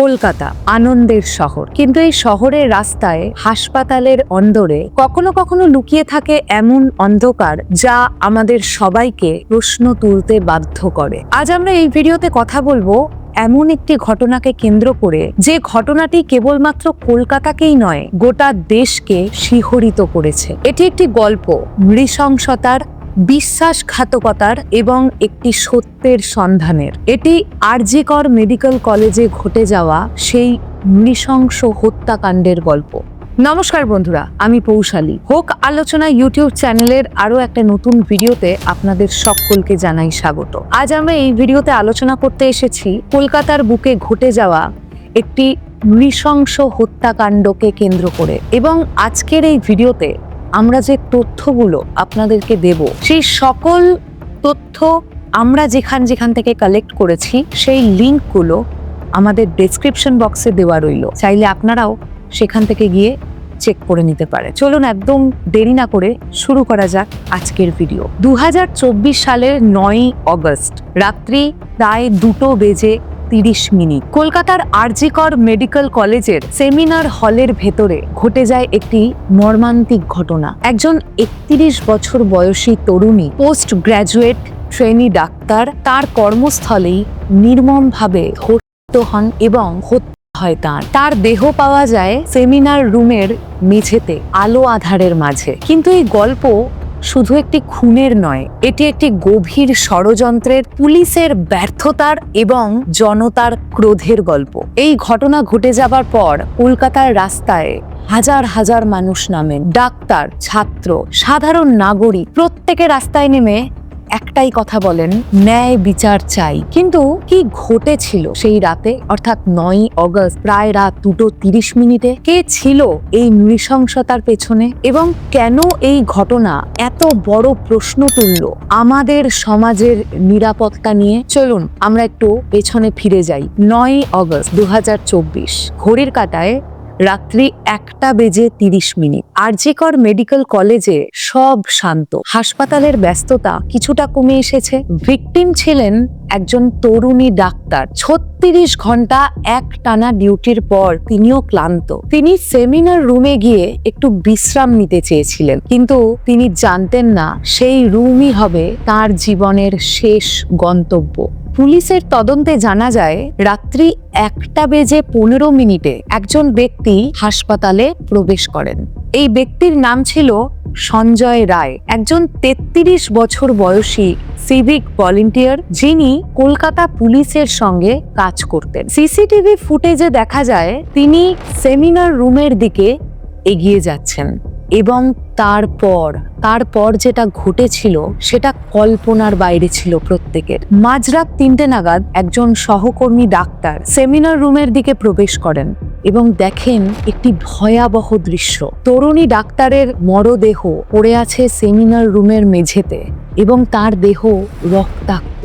কলকাতা, আনন্দের শহর। কিন্তু এই শহরের রাস্তায় হাসপাতালের অন্দরে কখনো কখনো লুকিয়ে থাকে এমন অন্ধকার যা আমাদের সবাইকে প্রশ্ন তুলতে বাধ্য করে। আজ আমরা এই ভিডিওতে কথা বলব এমন একটি ঘটনাকে কেন্দ্র করে যে ঘটনাটি কেবলমাত্র কলকাতাকেই নয়, গোটা দেশকে শিহরিত করেছে। এটি একটি গল্প, নৃশংসতার বিশ্বাসঘাতকতার এবং একটি সত্যের সন্ধানের। এটি আরজিকর মেডিকেল কলেজে ঘটে যাওয়া সেই নৃশংস হত্যাকাণ্ডের গল্প। নমস্কার বন্ধুরা, আমি পৌশালী। হোক আলোচনা ইউটিউব চ্যানেলের আরও একটা নতুন ভিডিওতে আপনাদের সকলকে জানাই স্বাগত। আজ আমরা এই ভিডিওতে আলোচনা করতে এসেছি কলকাতার বুকে ঘটে যাওয়া একটি নৃশংস হত্যাকাণ্ডকে কেন্দ্র করে। এবং আজকের এই ভিডিওতে আমরা যে তথ্যগুলো আপনাদেরকে দেব, সেই সকল তথ্য আমরা যেখান যেখান থেকে কালেক্ট করেছি, সেই লিঙ্কগুলো আমাদের ডেসক্রিপশন বক্সে দেওয়া রইল। চাইলে আপনারাও সেখান থেকে গিয়ে চেক করে নিতে পারে। চলুন একদম দেরি না করে শুরু করা যাক আজকের ভিডিও দু হাজার চব্বিশ সালের নয় অগস্ট, রাত্রি প্রায় দুটো বেজে তিরিশ মিনিট। কলকাতার আরজিকর মেডিকেল কলেজের সেমিনার হলের ভেতরে ঘটে যায় একটি মর্মান্তিক ঘটনা। একজন একত্রিশ বছর বয়সী তরুণী পোস্ট গ্র্যাজুয়েট ট্রেনি ডাক্তার তার কর্মস্থলেই নির্মমভাবে হত্যা হন এবং হত্যা হয় তার। তার দেহ পাওয়া যায় সেমিনার রুমের মেঝেতে, আলো আধারের মাঝে। কিন্তু এই গল্প শুধু একটি খুনের নয়, এটি একটি গভীর ষড়যন্ত্রের, পুলিশের ব্যর্থতার এবং জনতার ক্রোধের গল্প। এই ঘটনা ঘটে যাবার পর কলকাতার রাস্তায় হাজার হাজার মানুষ নামেন ডাক্তার, ছাত্র, সাধারণ নাগরিক, প্রত্যেকে রাস্তায় নেমে একটাই কথা বলেন, ন্যায় বিচার চাই। কিন্তু কি ঘটেছিল সেই রাতে? অর্থাৎ নয় অগস্ট, প্রায় রাত দুটো তিরিশ মিনিটে কে ছিল এই নৃশংসতার পেছনে? এবং কেন এই ঘটনা এত বড় প্রশ্ন তুলল আমাদের সমাজের নিরাপত্তা নিয়ে? চলুন, আমরা একটু পেছনে ফিরে যাই। নয় অগস্ট দু হাজার চব্বিশ, ঘড়ির কাটায় রাত্রি একটা বেজে তিরিশ মিনিট। আর আরজিকর মেডিকেল কলেজে সব শান্ত। হাসপাতালের ব্যস্ততা কিছুটা কমে এসেছে। ভিকটিম ছিলেন একজন তরুণী ডাক্তার। ছত্রিশ ঘণ্টা এক টানা ডিউটির পর তিনিও ক্লান্ত। তিনি সেমিনার রুমে গিয়ে একটু বিশ্রাম নিতে চেয়েছিলেন। কিন্তু তিনি জানতেন না সেই রুমই হবে তার জীবনের শেষ গন্তব্য। পুলিশের তদন্তে জানা যায়, রাত্রি একটা বেজে পনেরো মিনিটে একজন ব্যক্তি হাসপাতালে প্রবেশ করেন। এই ব্যক্তির নাম ছিল সঞ্জয় রায়। একজন তেত্রিশ বছর বয়সী সিভিক ভলেন্টিয়ার যিনি কলকাতা পুলিশের সঙ্গে কাজ করতেন। সিসিটিভি ফুটেজে দেখা যায়, তিনি সেমিনার রুমের দিকে এগিয়ে যাচ্ছেন এবং তারপর তারপর যেটা ঘটেছিল, সেটা কল্পনার বাইরে ছিল প্রত্যেকের। মাঝরাত তিনটে নাগাদ একজন সহকর্মী ডাক্তার সেমিনার রুমের দিকে প্রবেশ করেন এবং দেখেন একটি ভয়াবহ দৃশ্য। তরুণী ডাক্তারের মরদেহ পড়ে আছে সেমিনার রুমের মেঝেতে এবং তার দেহ রক্তাক্ত।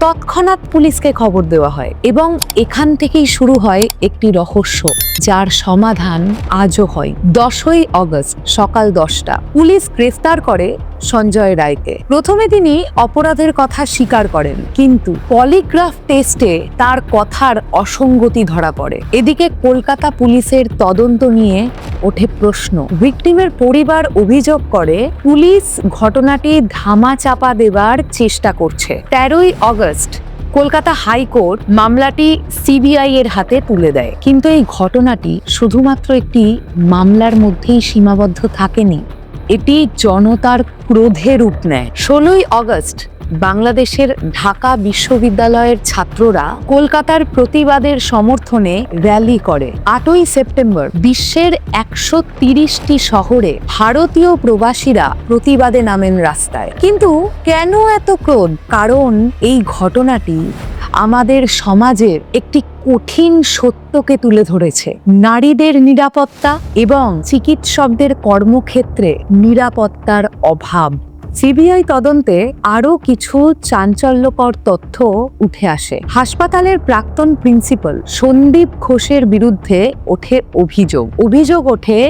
তৎক্ষণাৎ পুলিশকে খবর দেওয়া হয় এবং এখান থেকেই শুরু হয় একটি রহস্য। যার সমাধান আজও হয়। দশই অগস্ট সকাল দশটা। পুলিশ গ্রেফতার করে সঞ্জয় রায়কে। প্রথমে তিনি অপরাধের কথা স্বীকার করেন, কিন্তু পলিগ্রাফ টেস্টে তার কথার অসঙ্গতি ধরা পড়ে। এদিকে কলকাতা পুলিশের তদন্ত নিয়ে ওঠে প্রশ্ন। ভিকটিমের পরিবার অভিযোগ করে, পুলিশ ঘটনাটি ধামা চাপা দেবার চেষ্টা করছে। তেরোই অগস্ট কলকাতা হাইকোর্ট মামলাটি সিবিআই এর হাতে তুলে দেয়। কিন্তু এই ঘটনাটি শুধুমাত্র একটি মামলার মধ্যেই সীমাবদ্ধ থাকেনি। এটি জনতার ক্রোধে রূপ নেয়। ষোলোই অগস্ট বাংলাদেশের ঢাকা বিশ্ববিদ্যালয়ের ছাত্ররা কলকাতার প্রতিবাদের সমর্থনে র্যালি করে। আটই সেপ্টেম্বর বিশ্বের একশো তিরিশটি শহরে ভারতীয় প্রবাসীরা প্রতিবাদে নামেন রাস্তায়। কিন্তু কেন এত ক্রোধ? কারণ এই ঘটনাটি আমাদের সমাজের একটি কঠিন সত্যকে তুলে ধরেছে। নারীদের নিরাপত্তা এবং চিকিৎসকদের কর্মক্ষেত্রে নিরাপত্তার অভাব। সিবিআই তদন্তে আরও কিছু চাঞ্চল্যকর তথ্য উঠে আসে। হাসপাতালের প্রাক্তন প্রিন্সিপাল সন্দীপ ঘোষের বিরুদ্ধে ওঠে অভিযোগ। অভিযোগ ওঠে,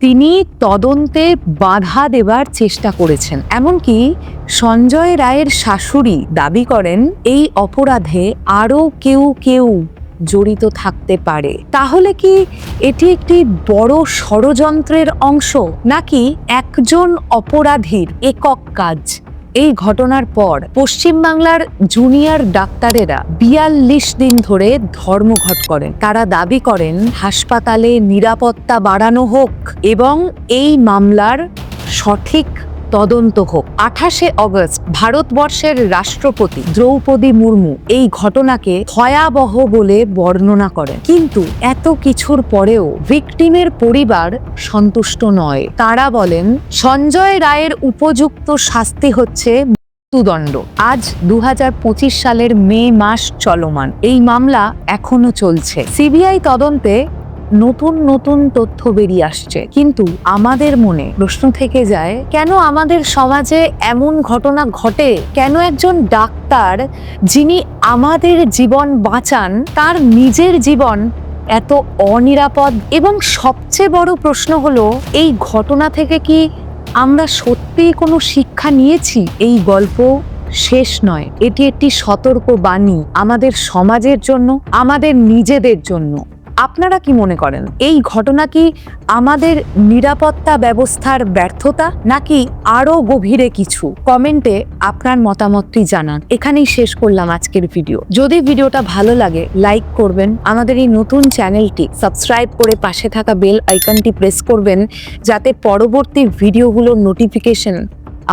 তিনি তদন্তে বাধা দেবার চেষ্টা করেছেন। এমনকি সঞ্জয় রায়ের শাশুড়ি দাবি করেন, এই অপরাধে আরও কেউ কেউ জড়িত থাকতে পারে। তাহলে কি এটি একটি বড় ষড়যন্ত্রের অংশ, নাকি একজন অপরাধীর একক কাজ? এই ঘটনার পর পশ্চিমবাংলার জুনিয়র ডাক্তারেরা বিয়াল্লিশ দিন ধরে ধর্মঘট করেন। তারা দাবি করেন, হাসপাতালে নিরাপত্তা বাড়ানো হোক এবং এই মামলার সঠিক তদন্ত হোক। আঠাশে অগস্ট, ভারতবর্ষের রাষ্ট্রপতি দ্রৌপদী মুর্মু এই ঘটনাকে ভয়াবহ বলে বর্ণনা করেন। কিন্তু এত কিছুর পরেও ভিকটিমের পরিবার সন্তুষ্ট নয়। তারা বলেন, সঞ্জয় রায়ের উপযুক্ত শাস্তি হচ্ছে মৃত্যুদণ্ড। আজ দু হাজার পঁচিশ সালের মে মাস চলমান। এই মামলা এখনও চলছে। সিবিআই তদন্তে নতুন নতুন তথ্য বেরিয়ে আসছে। কিন্তু আমাদের মনে প্রশ্ন থেকে যায়, কেন আমাদের সমাজে এমন ঘটনা ঘটে? কেন একজন ডাক্তার যিনি আমাদের জীবন বাঁচান, তার নিজের জীবন এত অনিরাপদ? এবং সবচেয়ে বড় প্রশ্ন হলো, এই ঘটনা থেকে কি আমরা সত্যিই কোনো শিক্ষা নিয়েছি? এই গল্প শেষ নয়। এটি একটি সতর্ক বাণী আমাদের সমাজের জন্য, আমাদের নিজেদের জন্য। আপনারা কি মনে করেন? এই ঘটনা কি আমাদের নিরাপত্তা ব্যবস্থার ব্যর্থতা, নাকি আরও গভীরে কিছু? কমেন্টে আপনার মতামতটি জানান। এখানেই শেষ করলাম আজকের ভিডিও। যদি ভিডিওটা ভালো লাগে, লাইক করবেন। আমাদের এই নতুন চ্যানেলটি সাবস্ক্রাইব করে পাশে থাকা বেল আইকনটি প্রেস করবেন, যাতে পরবর্তী ভিডিওগুলোর নোটিফিকেশন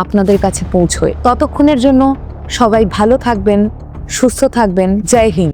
আপনাদের কাছে পৌঁছয়। ততক্ষণের জন্য সবাই ভালো থাকবেন, সুস্থ থাকবেন। জয় হিন্দ।